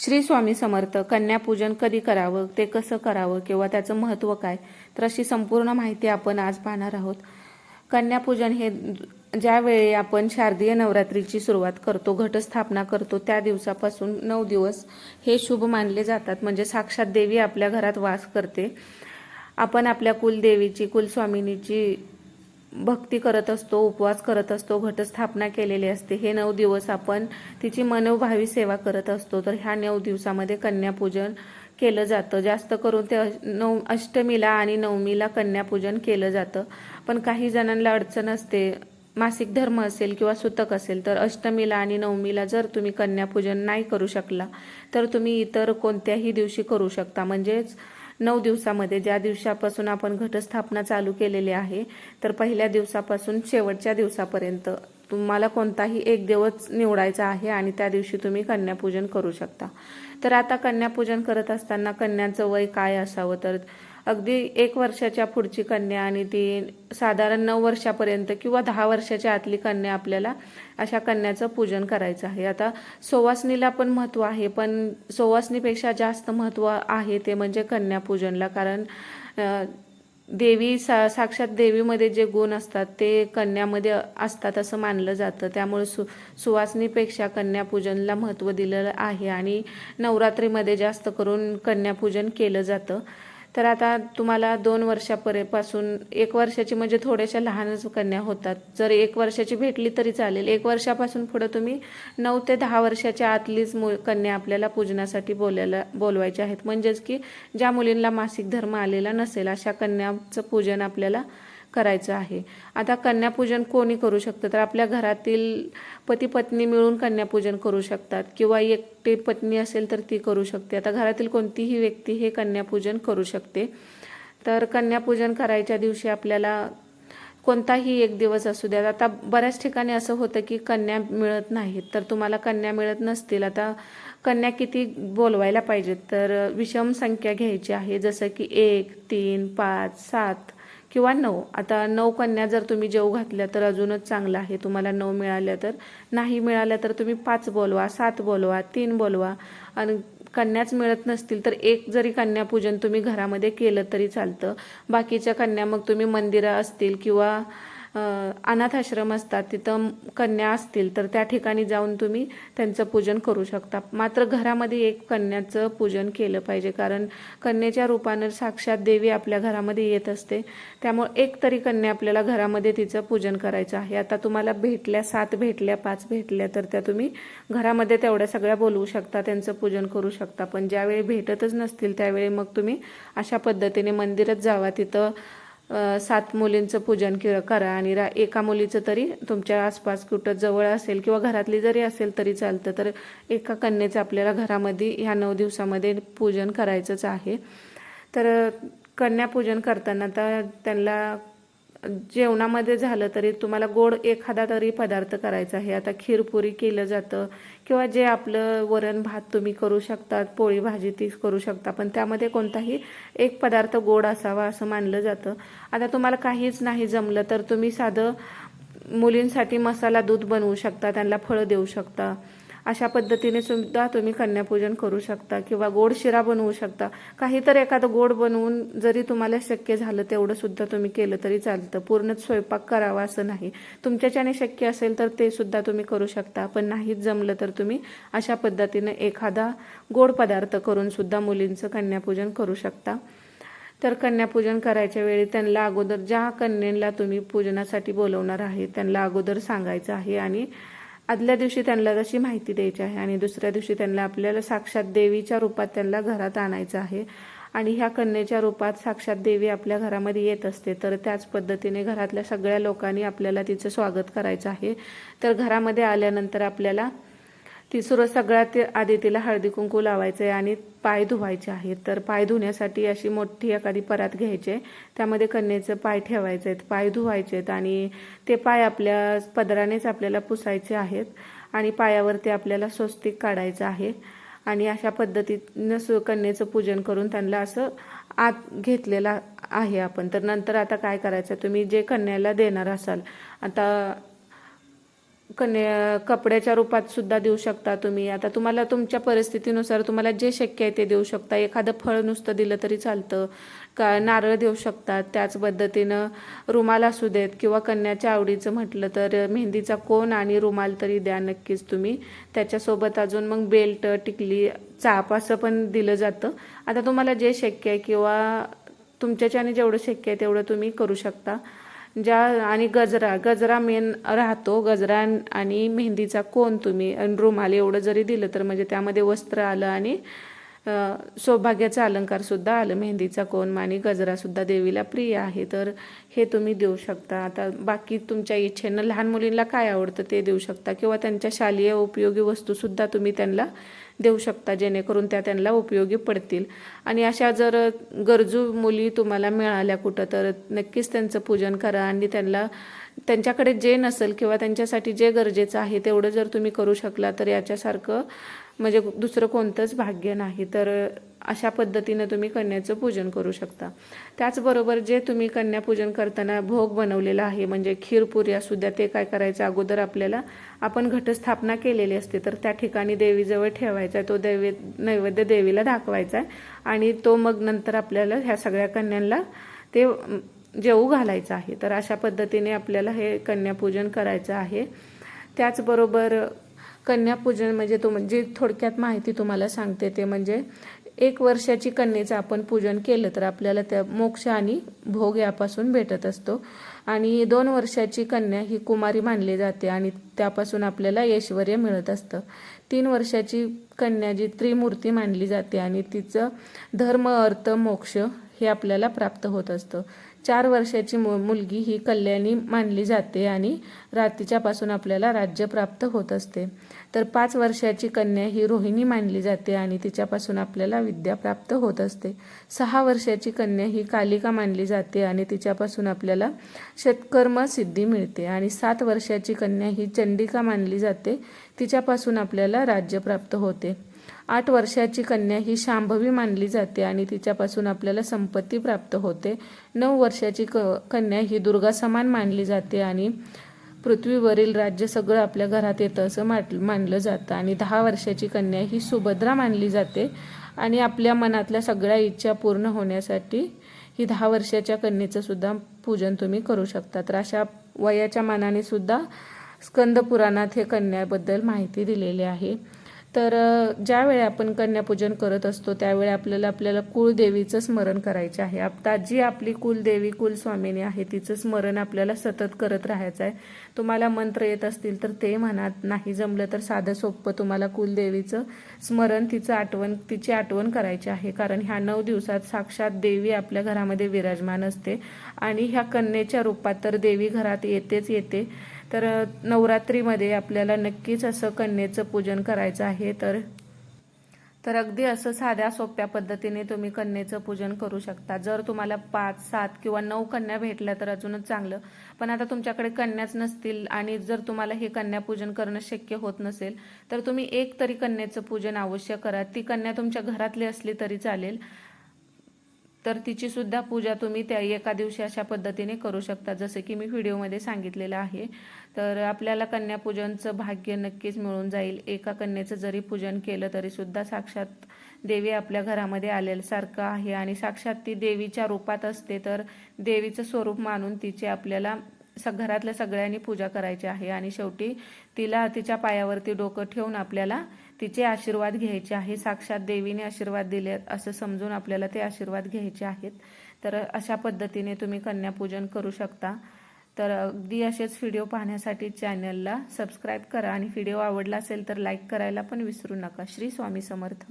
श्री स्वामी समर्थ कन्यापूजन कधी करावं ते कसं करावं किंवा त्याचं महत्त्व काय? तर अशी संपूर्ण माहिती आपण आज पाहणार आहोत. कन्यापूजन हे ज्यावेळी आपण शारदीय नवरात्रीची सुरुवात करतो घटस्थापना करतो त्या दिवसापासून नऊ दिवस हे शुभ मानले जातात. म्हणजे साक्षात देवी आपल्या घरात वास करते. आपण आपल्या कुलदेवीची कुलस्वामिनीची भक्ती करत असतो उपवास करत असतो घटस्थापना केलेली असते. हे नऊ दिवस आपण तिची मनोभावी सेवा करत असतो. तर ह्या नऊ दिवसामध्ये कन्यापूजन केलं जातं. जास्त करून ते नऊ अष्टमीला आणि नवमीला कन्यापूजन केलं जातं. पण काही जणांना अडचण असते. मासिक धर्म असेल किंवा सुतक असेल तर अष्टमीला आणि नवमीला जर तुम्ही कन्यापूजन नाही करू शकला तर तुम्ही इतर कोणत्याही दिवशी करू शकता. म्हणजेच नऊ दिवसामध्ये ज्या दिवसापासून आपण घटस्थापना चालू केलेली आहे तर पहिल्या दिवसापासून शेवटच्या दिवसापर्यंत तुम्हाला कोणताही एक दिवस निवडायचा आहे आणि त्या दिवशी तुम्ही कन्यापूजन करू शकता. तर आता कन्यापूजन करत असताना कन्याचं वय काय असावं? तर अगदी एक वर्षाच्या पुढची कन्या आणि ती साधारण नऊ वर्षापर्यंत किंवा दहा वर्षाच्या आतली कन्या आपल्याला अशा कन्याचं पूजन करायचं आहे. आता सुवासनीला पण महत्त्व आहे पण सुवासनीपेक्षा जास्त महत्त्व आहे ते म्हणजे कन्यापूजनला कारण देवी सा साक्षात देवीमध्ये जे गुण असतात ते कन्यामध्ये असतात असं मानलं जातं. त्यामुळे सु सुवासनीपेक्षा कन्यापूजनला महत्त्व दिलेलं आहे आणि नवरात्रीमध्ये जास्त करून कन्यापूजन केलं जातं. तर आता तुम्हाला दोन वर्षापर्यंतपासून एक वर्षाची म्हणजे थोड्याशा लहानच कन्या होतात. जर एक वर्षाची भेटली तरी चालेल. एक वर्षापासून पुढं तुम्ही नऊ ते दहा वर्षाच्या आतलीच मु कन्या आपल्याला पूजनासाठी बोलायला बोलवायच्या आहेत. म्हणजेच की ज्या मुलींना मासिक धर्म आलेला नसेल अशा कन्याचं पूजन आपल्याला करायचं आहे. आता कन्यापूजन कोणी करू शकतं? तर आपल्या घरातील पती पत्नी मिळून कन्यापूजन करू शकतात. किंवा एकटी पत्नी असेल तर ती करू शकते. आता घरातील कोणतीही व्यक्ती हे कन्यापूजन करू शकते. तर कन्यापूजन करायच्या दिवशी आपल्याला कोणताही एक दिवस असू द्या. आता बऱ्याच ठिकाणी असं होतं की कन्या मिळत नाहीत. तर तुम्हाला कन्या मिळत नसतील. आता कन्या किती बोलवायला पाहिजेत? तर विषम संख्या घ्यायची आहे. जसं की एक तीन पाच सात. किंवा नऊ. आता नऊ कन्या जर तुम्ही जेव घातल्या तर अजूनच चांगलं आहे. तुम्हाला नऊ मिळाल्या तर नाही मिळाल्या तर तुम्ही पाच बोलवा सात बोलवा तीन बोलवा. आणि कन्याच मिळत नसतील तर एक जरी कन्यापूजन तुम्ही घरामध्ये केलं तरी चालतं. बाकीच्या कन्या मग तुम्ही मंदिरं असतील किंवा अनाथ आश्रम असतात तिथं कन्या असतील तर त्या ठिकाणी जाऊन तुम्ही त्यांचं पूजन करू शकता. मात्र घरामध्ये एक कन्याचं पूजन केलं पाहिजे कारण कन्येच्या रूपानं साक्षात देवी आपल्या घरामध्ये येत असते. त्यामुळे एक तरी कन्या आपल्याला घरामध्ये तिचं पूजन करायचं आहे. आता तुम्हाला भेटल्या सात भेटल्या पाच भेटल्या तर त्या तुम्ही घरामध्ये तेवढ्या सगळ्या बोलवू शकता त्यांचं पूजन करू शकता. पण ज्यावेळी भेटतच नसतील त्यावेळी मग तुम्ही अशा पद्धतीने मंदिरात जावा. तिथं सात मुलींचं पूजन के- करा आणि रा एका मुलीचं तरी तुमच्या आसपास कुठं जवळ असेल किंवा घरातली जरी असेल तरी चालतं. तर एका कन्येचं आपल्याला घरामध्ये ह्या नऊ दिवसामध्ये पूजन करायचंच आहे. तर कन्यापूजन करताना तर त्यांना जेवणामध्ये झालं तरी तुम्हाला गोड एखादा तरी पदार्थ करायचा आहे. आता खीरपुरी केलं जातं किंवा जे आपलं वरण भात तुम्ही करू शकतात पोळी भाजी ती करू शकता. पण त्यामध्ये कोणताही एक पदार्थ गोड असावा असं मानलं जातं. आता तुम्हाला काहीच नाही जमलं तर तुम्ही साधं मुलींसाठी मसाला दूध बनवू शकता त्यांना फळं देऊ शकता. अशा पद्धतीने सुद्धा तुम्ही कन्यापूजन करू शकता किंवा गोड शिरा बनवू शकता. काहीतरी एखादं गोड बनवून जरी तुम्हाला शक्य झालं तेवढं सुद्धा तुम्ही केलं तरी चालतं. पूर्णच स्वयंपाक करावा असं नाही. तुमच्याच्याने शक्य असेल तर ते सुद्धा तुम्ही करू शकता. पण नाहीच जमलं तर तुम्ही अशा पद्धतीने एखादा गोड पदार्थ करून सुद्धा मुलींचं कन्यापूजन करू शकता. तर कन्यापूजन करायच्या वेळी त्यांना अगोदर ज्या कन्येला तुम्ही पूजनासाठी बोलवणार आहे त्यांना अगोदर सांगायचं आहे आणि आदल्या दिवशी त्यांना तशी माहिती द्यायची आहे आणि दुसऱ्या दिवशी त्यांना आपल्याला साक्षात देवीच्या रूपात त्यांना घरात आणायचं आहे. आणि ह्या कन्येच्या रूपात साक्षात देवी आपल्या घरामध्ये येत असते. तर त्याच पद्धतीने घरातल्या सगळ्या लोकांनी आपल्याला तिचं स्वागत करायचं आहे. तर घरामध्ये आल्यानंतर आपल्याला ती सुर सगळ्यात आधी तिला हळदी कुंकू लावायचं आहे आणि पाय धुवायचे आहेत. तर पाय धुण्यासाठी अशी मोठी एखादी परात घ्यायची. आहे त्यामध्ये कन्येचं पाय ठेवायचे आहेत. पाय धुवायचे आहेत आणि ते पाय आपल्या पदरानेच आपल्याला पुसायचे आहेत आणि पायावरती आपल्याला स्वस्तिक काढायचं आहे. आणि अशा पद्धतीनं सु कन्येचं पूजन करून त्यांना असं आत घेतलेला आहे आपण. तर नंतर आता काय करायचं? तुम्ही जे कन्याला देणार असाल आता कन्या कपड्याच्या रूपात सुद्धा देऊ शकता तुम्ही. आता तुम्हाला तुमच्या परिस्थितीनुसार तुम्हाला जे शक्य आहे ते देऊ शकता. एखादं फळ नुसतं दिलं तरी चालतं. का नारळ देऊ शकतात त्याच पद्धतीनं रुमाल असू देत किंवा कन्याच्या आवडीचं म्हटलं तर मेहंदीचा कोन आणि रुमाल तरी द्या नक्कीच तुम्ही. त्याच्यासोबत अजून मग बेल्ट टिकली चाप असं पण दिलं जातं. आता तुम्हाला जे शक्य आहे किंवा तुमच्याच्याने जेवढं शक्य आहे तेवढं तुम्ही करू शकता. ज्या आणि गजरा गजरा मेन राहतो. गजरा आणि मेहंदीचा कोण तुम्ही. रुमाल एवढं जरी दिलं तर म्हणजे त्यामध्ये वस्त्र आलं आणि सौभाग्याचा अलंकार सुद्धा आलं. मेहंदीचा कोण आणि गजरा सुद्धा देवीला प्रिय आहे. तर हे तुम्ही देऊ शकता. आता बाकी तुमच्या इच्छेनं लहान मुलींना काय आवडतं ते देऊ शकता. किंवा त्यांच्या शालेय उपयोगी वस्तू सुद्धा तुम्ही त्यांना देऊ शकता जेणेकरून त्या त्यांना उपयोगी पडतील. आणि अशा जर गरजू मुली तुम्हाला मिळाल्या कुठं तर नक्कीच त्यांचं पूजन करा आणि त्यांना त्यांच्याकडे जे नसेल किंवा त्यांच्यासाठी जे गरजेचं आहे तेवढं जर तुम्ही करू शकला तर याच्यासारखं म्हणजे दुसरं कोणतंच भाग्य नाही. तर अशा पद्धतीनं तुम्ही कन्याचं पूजन करू शकता. त्याचबरोबर जे तुम्ही कन्यापूजन करताना भोग बनवलेला आहे म्हणजे खीरपुरी असू द्या ते काय करायचं? अगोदर आपल्याला आपण घटस्थापना केलेली असते तर त्या ठिकाणी देवीजवळ ठेवायचा आहे तो देवी नैवेद्य देवीला दाखवायचा आहे आणि तो मग नंतर आपल्याला ह्या सगळ्या कन्यांना ते जेऊ जेवू घालायचं आहे. तर अशा पद्धतीने आपल्याला हे कन्यापूजन करायचं आहे. त्याचबरोबर कन्यापूजन म्हणजे तो म्हणजे थोडक्यात माहिती तुम्हाला सांगते ते म्हणजे एक वर्षाची कन्येचं आपण पूजन केलं तर आपल्याला त्या मोक्ष आणि भोग यापासून भेटत असतो. आणि दोन वर्षाची कन्या ही कुमारी मानली जाते आणि त्यापासून आपल्याला ऐश्वर मिळत असतं. तीन वर्षाची कन्या जी त्रिमूर्ती मानली जाते आणि तिचं धर्म अर्थ मोक्ष हे आपल्याला प्राप्त होत असतं. चार वर्षाची मु मुलगी ही कल्याणी मानली जाते आणि रात्रीच्यापासून आपल्याला राज्य प्राप्त होत असते. तर पाच वर्षाची कन्या ही रोहिणी मानली जाते आणि तिच्यापासून आपल्याला विद्या प्राप्त होत असते. सहा वर्षाची कन्या ही कालिका मानली जाते आणि तिच्यापासून आपल्याला शतकर्म सिद्धी मिळते. आणि सात वर्षाची कन्या ही चंडिका मानली जाते. तिच्यापासून आपल्याला राज्य प्राप्त होते. आठ वर्षाची कन्या ही शांभवी मानली जाते आणि तिच्यापासून आपल्याला संपत्ती प्राप्त होते. नऊ वर्षाची क कन्या ही दुर्गा समान मानली जाते आणि पृथ्वीवरील राज्य सगळं आपल्या घरात येतं असं माट मानलं जातं. आणि दहा वर्षाची कन्या ही सुभद्रा मानली जाते आणि आपल्या मनातल्या सगळ्या इच्छा पूर्ण होण्यासाठी ही दहा वर्षाच्या कन्येचं सुद्धा पूजन तुम्ही करू शकता. तर अशा वयाच्या मानाने सुद्धा स्कंद पुराणात हे कन्याबद्दल माहिती दिलेली आहे. तर ज्यावेळी आपण कन्यापूजन करत असतो त्यावेळी आपल्याला आपल्याला कुळदेवीचं स्मरण करायचे आहे. आता जी आपली कुलदेवी कुलस्वामिनी आहे तिचं स्मरण आपल्याला सतत करत राहायचं आहे. तुम्हाला मंत्र येत असतील तर ते म्हणा नाही जमलं तर साधं सोपं तुम्हाला कुलदेवीचं स्मरण तिचं आठवण तिची आठवण करायची आहे. कारण ह्या नऊ दिवसात साक्षात देवी आपल्या घरामध्ये विराजमान असते आणि ह्या कन्येच्या रूपात तर देवी घरात येतेच येते. तर नवरात्रीमध्ये आपल्याला नक्कीच असं कन्येचं पूजन करायचं आहे तर तर अगदी असं साध्या सोप्या पद्धतीने तुम्ही कन्येचं पूजन करू शकता. जर तुम्हाला पाच सात किंवा नऊ कन्या भेटल्या तर अजूनच चांगलं. पण आता तुमच्याकडे कन्याच नसतील आणि जर तुम्हाला हे कन्यापूजन करणं शक्य होत नसेल तर तुम्ही एक तरी कन्येचं पूजन अवश्य करा. ती कन्या तुमच्या घरातली असली तरी चालेल. तर तिची सुद्धा पूजा तुम्ही त्या एका दिवशी अशा पद्धतीने करू शकता जसं की मी व्हिडिओमध्ये सांगितलेलं आहे. तर आपल्याला कन्यापूजनचं भाग्य नक्कीच मिळून जाईल. एका कन्येचं जरी पूजन केलं तरी सुद्धा साक्षात देवी आपल्या घरामध्ये आलेल्यासारखं आहे आणि साक्षात ती देवीच्या रूपात असते तर देवीचं स्वरूप मानून तिचे आपल्याला स घरातल्या सगळ्यांनी पूजा करायची आहे. आणि शेवटी तिला तिच्या पायावरती डोकं ठेवून आपल्याला तिचे आशीर्वाद घ्यायचे आहे साक्षात देवीने आशीर्वाद दिले असं समजून आपल्याला ते आशीर्वाद घ्यायचे आहेत. तर अशा पद्धतीने तुम्ही कन्यापूजन करू शकता. तर अगदी असेच व्हिडिओ पाहण्यासाठी चॅनलला सबस्क्राईब करा आणि व्हिडिओ आवडला असेल तर लाईक करायला पण विसरू नका. श्री स्वामी समर्थ.